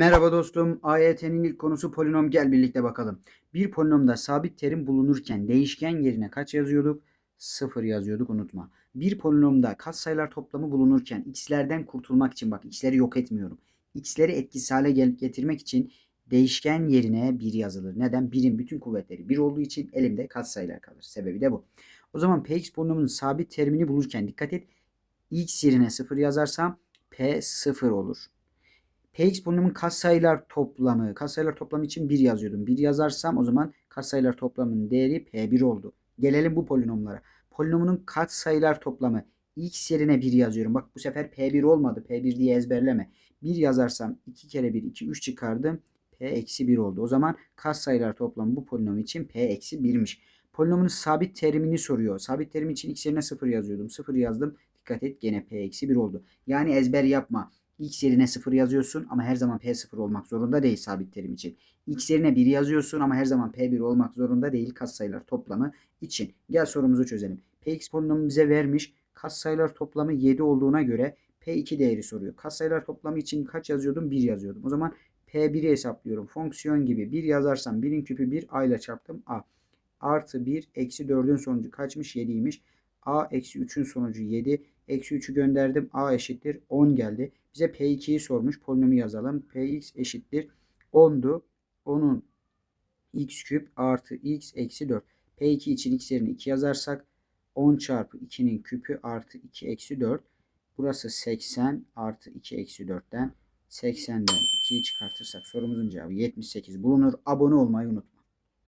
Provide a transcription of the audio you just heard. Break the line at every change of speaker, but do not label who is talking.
Merhaba dostum. AYT'nin ilk konusu polinom. Gel birlikte bakalım. Bir polinomda sabit terim bulunurken değişken yerine kaç yazıyorduk? 0 yazıyorduk unutma. Bir polinomda katsayılar toplamı bulunurken x'lerden kurtulmak için bak x'leri yok etmiyorum. x'leri etkisiz hale getirmek için değişken yerine 1 yazılır. Neden? 1'in bütün kuvvetleri 1 olduğu için elimde katsayılar kalır. Sebebi de bu. O zaman px polinomunun sabit terimini bulurken dikkat et. x yerine 0 yazarsam p 0 olur. Px polinomun katsayılar toplamı. Katsayılar toplamı için 1 yazıyordum. 1 yazarsam o zaman katsayılar toplamının değeri P1 oldu. Gelelim bu polinomlara. Polinomunun katsayılar toplamı. X yerine 1 yazıyorum. Bak bu sefer P1 olmadı. P1 diye ezberleme. 1 yazarsam 2 kere 1 2 3 çıkardım. P eksi 1 oldu. O zaman katsayılar toplamı bu polinom için P eksi 1'miş. Polinomun sabit terimini soruyor. Sabit terim için x yerine 0 yazıyordum. 0 yazdım. Dikkat et gene P eksi 1 oldu. Yani ezber yapma. X yerine 0 yazıyorsun ama her zaman P0 olmak zorunda değil sabit terim için. X yerine 1 yazıyorsun ama her zaman P1 olmak zorunda değil katsayılar toplamı için. Gel sorumuzu çözelim. Px polinomu bize vermiş. Katsayılar toplamı 7 olduğuna göre P2 değeri soruyor. Katsayılar toplamı için kaç yazıyordum? 1 yazıyordum. O zaman P1'i hesaplıyorum. Fonksiyon gibi 1 yazarsam 1'in küpü 1 A ile çarptım A. Artı 1 eksi 4'ün sonucu kaçmış? 7'ymiş. A eksi 3'ün sonucu 7. Eksi 3'ü gönderdim. A eşittir 10 geldi. Bize P2'yi sormuş. Polinomu yazalım. Px eşittir 10'du. 10'un x küp artı x eksi 4. P2 için x yerine 2 yazarsak 10 çarpı 2'nin küpü artı 2 eksi 4. Burası 80 artı 2 eksi 4'ten 80'den 2'yi çıkartırsak sorumuzun cevabı 78 bulunur. Abone olmayı unutma.